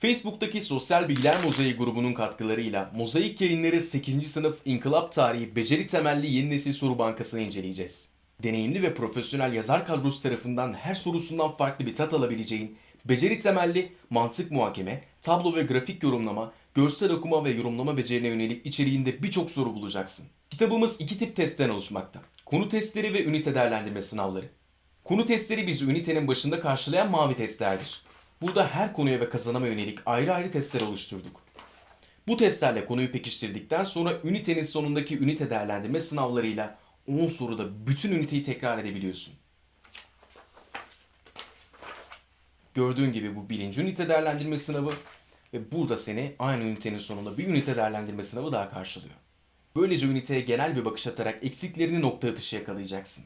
Facebook'taki Sosyal Bilgiler Mozaiği grubunun katkılarıyla Mozaik Yayınları 8. sınıf İnkılap Tarihi Beceri Temelli Yeni Nesil Soru Bankası'nı inceleyeceğiz. Deneyimli ve profesyonel yazar kadrosu tarafından her sorusundan farklı bir tat alabileceğin, beceri temelli mantık muhakeme, tablo ve grafik yorumlama, görsel okuma ve yorumlama becerine yönelik içeriğinde birçok soru bulacaksın. Kitabımız iki tip testten oluşmakta. Konu testleri ve ünite değerlendirme sınavları. Konu testleri bizi ünitenin başında karşılayan mavi testlerdir. Burada her konuya ve kazanıma yönelik ayrı ayrı testler oluşturduk. Bu testlerle konuyu pekiştirdikten sonra ünitenin sonundaki ünite değerlendirme sınavlarıyla 10 soruda bütün üniteyi tekrar edebiliyorsun. Gördüğün gibi bu birinci ünite değerlendirme sınavı ve burada seni aynı ünitenin sonunda bir ünite değerlendirme sınavı daha karşılıyor. Böylece üniteye genel bir bakış atarak eksiklerini nokta atışı yakalayacaksın.